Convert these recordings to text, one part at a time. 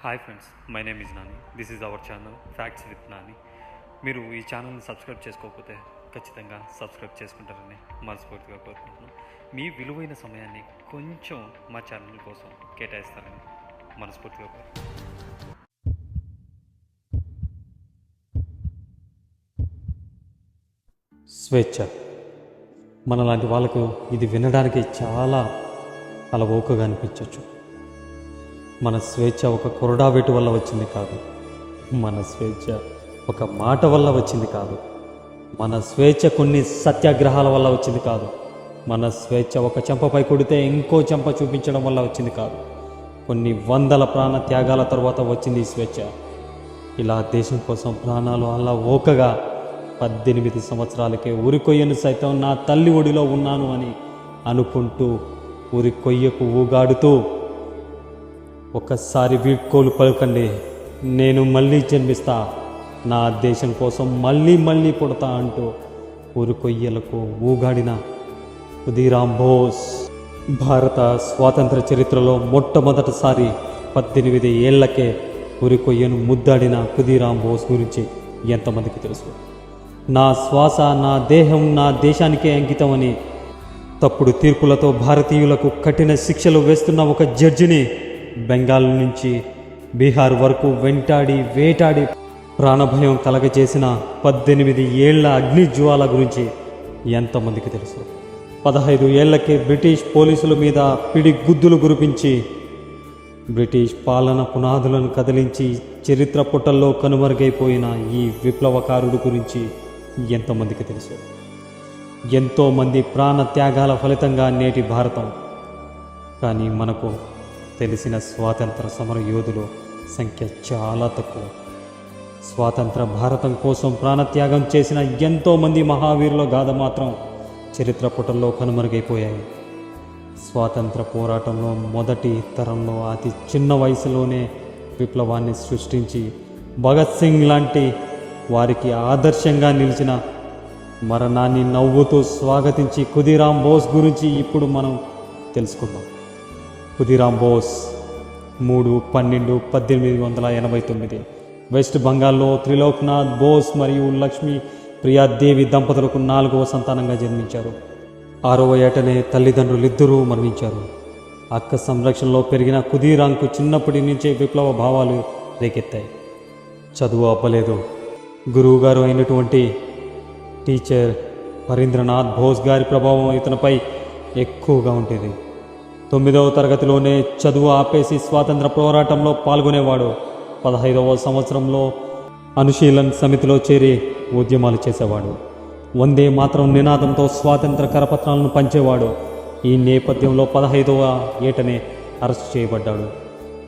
Hi friends my name is Nani this is our channel facts with Nani మీరు ఈ ఛానల్ని subscribe చేసుకోకపోతే ఖచ్చితంగా సబ్స్క్రైబ్ చేసుకుంటారని మనస్ఫూర్తిగా కోరుకుంటున్నాను. మీ విలువైన సమయాన్ని కొంచెం మా ఛానల్ కోసం కేటాయిస్తారని మనస్ఫూర్తిగా కోరుకుంటున్నాను. స్వేచ్ఛ. మనలాంటి వాళ్ళకు ఇది వినడానికి చాలా అలవోకగా అనిపించవచ్చు మన స్వేచ్ఛ ఒక కొరడా వేటు వల్ల వచ్చింది కాదు. మన స్వేచ్ఛ ఒక మాట వల్ల వచ్చింది కాదు. మన స్వేచ్ఛ కొన్ని సత్యాగ్రహాల వల్ల వచ్చింది కాదు. మన స్వేచ్ఛ ఒక చెంపపై కొడితే ఇంకో చెంప చూపించడం వల్ల వచ్చింది కాదు. కొన్ని వందల ప్రాణ త్యాగాల తర్వాత వచ్చింది ఈ స్వేచ్ఛ. ఇలా దేశం కోసం ప్రాణాలు అలా ఓకగా పద్దెనిమిది సంవత్సరాలకే ఉరి కొయ్యను సైతం నా తల్లి ఒడిలో ఉన్నాను అని అనుకుంటూ ఉరి కొయ్యకు ఊగాడుతూ ఒక్కసారి వీడ్కోలు పలకండి. నేను మళ్ళీ జన్మిస్తా. నా దేశం కోసం మళ్ళీ మళ్ళీ పుడతా అంటూ ఉరి కొయ్యలకు ఊగాడిన ఉదీరాం బోస్. భారత స్వాతంత్ర చరిత్రలో మొట్టమొదటిసారి పద్దెనిమిది ఏళ్ళకే ఉరి కొయ్యను ముద్దాడిన కుదీరాం బోస్ గురించి ఎంతమందికి తెలుసు? నా శ్వాస నా దేహం నా దేశానికే అంకితమని తప్పుడు తీర్పులతో భారతీయులకు కఠిన శిక్షలు వేస్తున్న ఒక జడ్జిని బెంగాల్ నుంచి బీహార్ వరకు వెంటాడి వేటాడి ప్రాణభయం కలగజేసిన పద్దెనిమిది ఏళ్ళ అగ్నిజ్వాల గురించి ఎంతమందికి తెలుసు. పదహైదు ఏళ్ళకే బ్రిటిష్ పోలీసుల మీద పిడి గుద్దులు గురిపించి బ్రిటిష్ పాలన పునాదులను కదిలించి చరిత్ర పుటల్లో కనుమరుగైపోయిన ఈ విప్లవకారుడు గురించి ఎంతమందికి తెలుసు. ఎంతోమంది ప్రాణ త్యాగాల ఫలితంగా నేటి భారతం. కానీ మనకు తెలిసిన స్వాతంత్ర సమర యోధులు సంఖ్య చాలా తక్కువ. స్వాతంత్ర భారతం కోసం ప్రాణత్యాగం చేసిన ఎంతోమంది మహావీరుల గాథ మాత్రం చరిత్ర పుటల్లో కనుమరుగైపోయాయి. స్వాతంత్ర పోరాటంలో మొదటి తరంలో అతి చిన్న వయసులోనే విప్లవాన్ని సృష్టించి భగత్ సింగ్ లాంటి వారికి ఆదర్శంగా నిలిచిన మరణాన్ని నవ్వుతూ స్వాగతించి ఖుదీరాం బోస్ గురించి ఇప్పుడు మనం తెలుసుకుందాం. ఖుదీరాం బోస్ మూడు పన్నెండు పద్దెనిమిది వందల ఎనభై తొమ్మిది. వెస్ట్ బెంగాల్లో త్రిలోక్నాథ్ బోస్ మరియు లక్ష్మి ప్రియాదేవి దంపతులకు నాలుగవ సంతానంగా జన్మించారు. ఆరవ ఏటనే తల్లిదండ్రులిద్దరూ మరణించారు. అక్క సంరక్షణలో పెరిగిన కుదీరాంకు చిన్నప్పటి నుంచే విప్లవ భావాలు రేకెత్తాయి. చదువు అవ్వలేదు గురువుగారు అయినటువంటి టీచర్ హరీంద్రనాథ్ బోస్ గారి ప్రభావం ఇతనిపై ఎక్కువగా ఉండేది. తొమ్మిదవ తరగతిలోనే చదువు ఆపేసి స్వాతంత్ర పోరాటంలో పాల్గొనేవాడు. పదహైదవ సంవత్సరంలో అనుశీలన్ సమితిలో చేరి ఉద్యమాలు చేసేవాడు. వందే మాత్రం నినాదంతో స్వాతంత్ర కరపత్రాలను పంచేవాడు. ఈ నేపథ్యంలో పదహైదవ ఏటనే అరెస్టు చేయబడ్డాడు.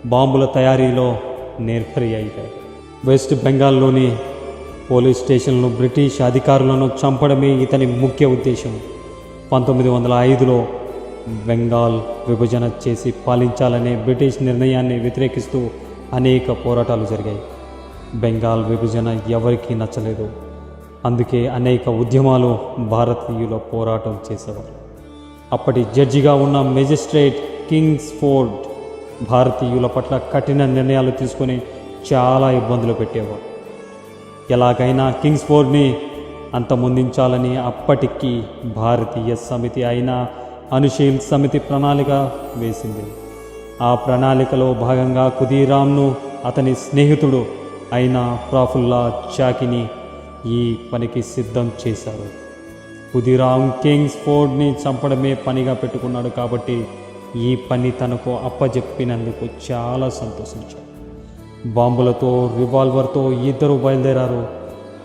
బాంబుల తయారీలో నేర్పరి అయ్యాడు వెస్ట్ బెంగాల్లోని పోలీస్ స్టేషన్లను బ్రిటిష్ అధికారులను చంపడమే ఇతని ముఖ్య ఉద్దేశం. పంతొమ్మిది వందల ఐదులో బెంగాల్ విభజన చేసి పాలించాలనే బ్రిటిష్ నిర్ణయాన్ని వ్యతిరేకిస్తూ అనేక పోరాటాలు జరిగాయి. బెంగాల్ విభజన ఎవరికీ నచ్చలేదు. అందుకే అనేక ఉద్యమాలు భారతీయుల పోరాటం చేసేవారు. అప్పటి జడ్జిగా ఉన్న మెజిస్ట్రేట్ కింగ్స్ ఫోర్డ్ భారతీయుల పట్ల కఠిన నిర్ణయాలు తీసుకొని చాలా ఇబ్బందులు పెట్టేవారు. ఎలాగైనా కింగ్స్ ఫోర్డ్ని అంతమొందించాలని అప్పటికి భారతీయ సమితి అయినా అనుశీల్ సమితి ప్రణాళిక వేసింది. ఆ ప్రణాళికలో భాగంగా కుదీరాంను అతని స్నేహితుడు అయిన ప్రాఫుల్లా చాకిని ఈ పనికి సిద్ధం చేశారు. కుదిరామ్ కింగ్స్ ఫోర్డ్ని చంపడమే పనిగా పెట్టుకున్నాడు కాబట్టి ఈ పని తనకు అప్పజెప్పినందుకు చాలా సంతోషించాడు. బాంబులతో రివాల్వర్తో ఇద్దరు బయలుదేరారు.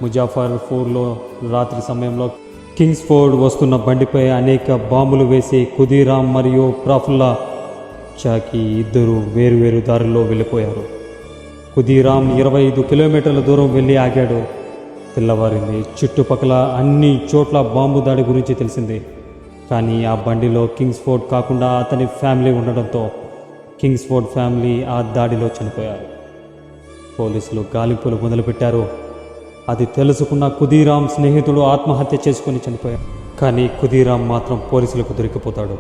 ముజాఫర్పూర్లో రాత్రి సమయంలో కింగ్స్ ఫోర్డ్ వస్తున్న బండిపై అనేక బాంబులు వేసి కుదీరామ్ మరియు ప్రాఫుల్లా చాకి ఇద్దరు వేరువేరు దారుల్లో వెళ్ళిపోయారు. కుదీరామ్ ఇరవై ఐదు కిలోమీటర్ల దూరం వెళ్ళి ఆగాడు. తెల్లవారింది. చుట్టుపక్కల అన్ని చోట్ల బాంబు దాడి గురించి తెలిసింది. కానీ ఆ బండిలో కింగ్స్ ఫోర్డ్ కాకుండా అతని ఫ్యామిలీ ఉండడంతో కింగ్స్ఫోర్డ్ ఫ్యామిలీ ఆ దాడిలో చనిపోయారు. పోలీసులు గాలింపులు మొదలుపెట్టారు. అది తెలుసుకున్న కుదీరాం స్నేహితుడు ఆత్మహత్య చేసుకుని చనిపోయాడు. కానీ కుదీరాం మాత్రం పోలీసులకు దొరికిపోతాడు.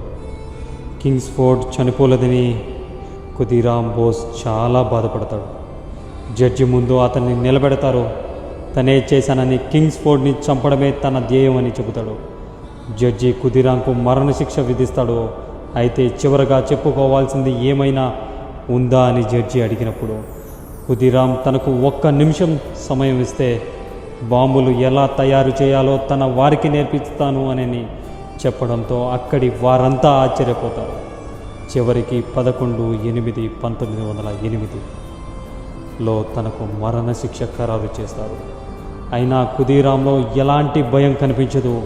కింగ్స్ ఫోర్డ్ చనిపోలేదని కుదీరాం బోస్ చాలా బాధపడతాడు. జడ్జి ముందు అతన్ని నిలబెడతారు. తనే చేశానని కింగ్స్ ఫోర్డ్ని చంపడమే తన ధ్యేయం అని చెబుతాడు. జడ్జి కుదిరాంకు మరణశిక్ష విధిస్తాడు. అయితే చివరగా చెప్పుకోవాల్సింది ఏమైనా ఉందా అని జడ్జి అడిగినప్పుడు కుదిరామ్ తనకు ఒక్క నిమిషం సమయం ఇస్తే బాంబులు ఎలా తయారు చేయాలో తన వారికి నేర్పిస్తాను అని చెప్పడంతో అక్కడి వారంతా ఆశ్చర్యపోతారు. చివరికి పదకొండు ఎనిమిది పంతొమ్మిది వందల ఎనిమిదిలో తనకు మరణశిక్ష ఖరారు చేస్తారు. అయినా కుదీరాంలో ఎలాంటి భయం కనిపించదు.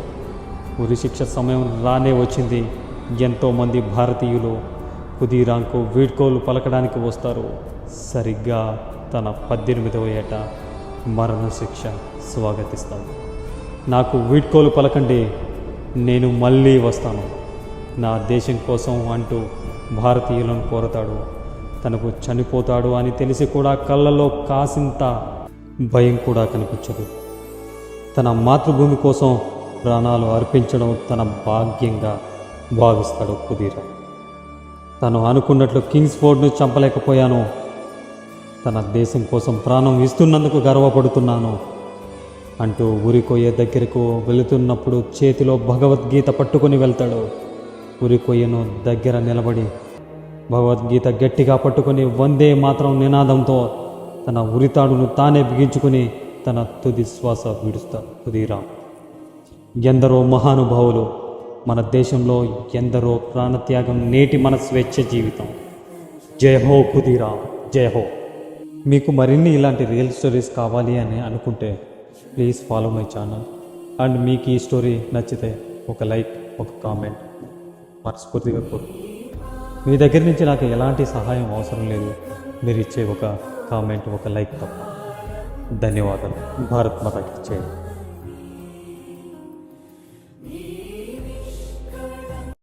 ఉరిశిక్ష సమయం రానే వచ్చింది. ఎంతోమంది భారతీయులు కుదీరాంకు వీడ్కోలు పలకడానికి వస్తారు. సరిగ్గా తన పద్దెనిమిదవ ఏట మరణశిక్ష స్వాగతిస్తాడు నాకు వీడ్కోలు పలకండి నేను మళ్ళీ వస్తాను. నా దేశం కోసం అంటూ భారతీయులను కోరతాడు. తనకు చనిపోతాడు అని తెలిసి కూడా కళ్ళలో కాసింత భయం కూడా కనిపించదు. తన మాతృభూమి కోసం ప్రాణాలు అర్పించడం తన భాగ్యంగా భావిస్తాడు కుదీర తను అనుకున్నట్లు కింగ్స్ ఫోర్డ్ను చంపలేకపోయాను. తన దేశం కోసం ప్రాణం ఇస్తున్నందుకు గర్వపడుతున్నాను. అంటూ ఉరికొయ్య దగ్గరకు వెళుతున్నప్పుడు చేతిలో భగవద్గీత పట్టుకొని వెళ్తాడు. ఉరికొయ్యను దగ్గర నిలబడి భగవద్గీత గట్టిగా పట్టుకొని వందే మాత్రం నినాదంతో తన ఉరితాడును తానే బిగించుకుని తన తుది శ్వాస విడుస్తాడు కుదీరాం ఎందరో మహానుభావులు మన దేశంలో ఎందరో ప్రాణత్యాగం నేటి మన స్వేచ్ఛ జీవితం. జయ హో కుదీరాం జయ హో. మీకు మరిన్ని ఇలాంటి రియల్ స్టోరీస్ కావాలి అని అనుకుంటే please follow my channel and మీకు ఈ స్టోరీ నచ్చితే ఒక లైక్ ఒక కామెంట్ మనస్ఫూర్తిగా కోరు మీ దగ్గర నుంచి నాకు ఎలాంటి సహాయం అవసరం లేదు. మీరు ఇచ్చే ఒక కామెంట్ ఒక లైక్ తప్ప. ధన్యవాదాలు. భారత్ మాతకి చేయండి